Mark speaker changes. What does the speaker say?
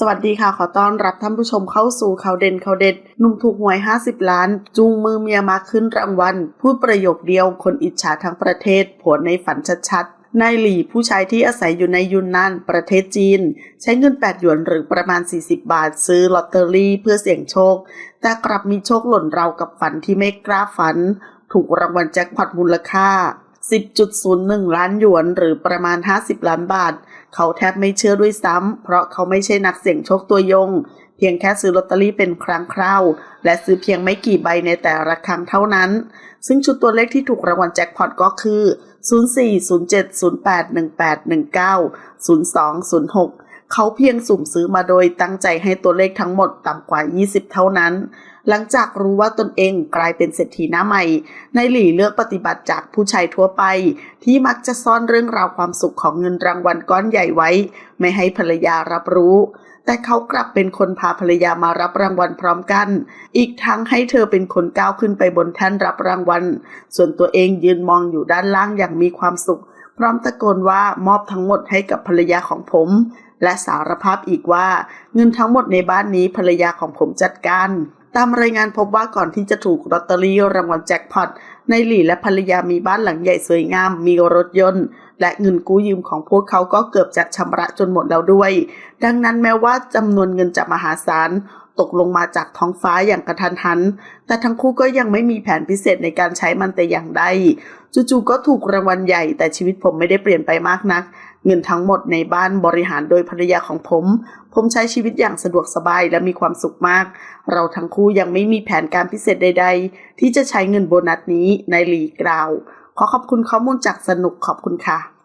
Speaker 1: สวัสดีค่ะ ขอต้อนรับท่านผู้ชมเข้าสู่ข่าวเด่นข่าวเด็ดหนุ่มถูกหวย 50 ล้าน จูงมือเมียมาขึ้นรางวัล พูดประโยคเดียวคนอิจฉาทั้งประเทศผัวในฝันชัดๆนายหลี่ผู้ชายที่อาศัยอยู่ในยุนนานประเทศจีน ใช้เงิน 8 หยวนหรือประมาณ 40 บาทซื้อลอตเตอรี่เพื่อเสี่ยงโชค แต่กลับมีโชคหล่นเราวกับฝันที่ไม่กล้าฝัน ถูกรางวัลแจ็คพอตมูลค่า 10.01 ล้านหยวน หรือประมาณ 50 ล้านบาท เขาแทบไม่เชื่อด้วยซ้ำ เพราะเขาไม่ใช่นักเสี่ยงโชคตัวยง เพียงแค่ซื้อลอตเตอรี่เป็นครั้งคราว และซื้อเพียงไม่กี่ใบในแต่ละครั้งเท่านั้น ซึ่งชุดตัวเลขที่ถูกรางวัลแจ็คพอตก็คือ 04 07 08 18 19 02 06 เขาเพียงสุ่มซื้อมาโดยตั้งใจให้ตัวเลขทั้งหมดต่ำกว่า 20 เท่านั้น หลังจากรู้ว่าตนเองกลายเป็นเศรษฐีหน้าใหม่ ในหลี่เลือกปฏิบัติจากผู้ชายทั่วไป ที่มักจะซ่อนเรื่องราวความสุขของเงินรางวัลก้อนใหญ่ไว้ ไม่ให้ภรรยารับรู้แต่เขากลับเป็นคนพาภรรยามารับรางวัลพร้อมกัน อีกทั้งให้เธอเป็นคนก้าวขึ้นไปบนแท่นรับรางวัล ส่วนตัวเองยืนมองอยู่ด้านล่างอย่างมีความสุข พร้อมตะโกนว่ามอบทั้งหมดให้กับภรรยาของผม และสารภาพอีกว่า เงินทั้งหมดในบ้านนี้ภรรยาของผมจัดการตามรายงานพบว่าก่อนที่จะถูกลอตเตอรี่รางวัลแจ็คพอตในหลี่และภรรยามีบ้านหลังใหญ่สวยงาม มีรถยนต์ และเงินกู้ยืมของพวกเขาก็เกือบจะชำระจนหมดแล้วด้วย ดังนั้นแม้ว่าจำนวนเงินจะมหาศาล ตกลงมาจากท้องฟ้าอย่างกระทันหัน แต่ทั้งคู่ก็ยังไม่มีแผนพิเศษในการใช้มันแต่อย่างใด จู่ๆก็ถูกรางวัลใหญ่ แต่ชีวิตผมไม่ได้เปลี่ยนไปมากนัก เงินทั้งหมดในบ้านบริหารโดยภรรยาของผม ผมใช้ชีวิตอย่างสะดวกสบายและมีความสุขมาก เราทั้งคู่ยังไม่มีแผนการพิเศษใด ๆ ที่จะใช้เงินโบนัสนี้ในหลีกล่าว ขอขอบคุณข้อมูลจากสนุกขอบคุณค่ะ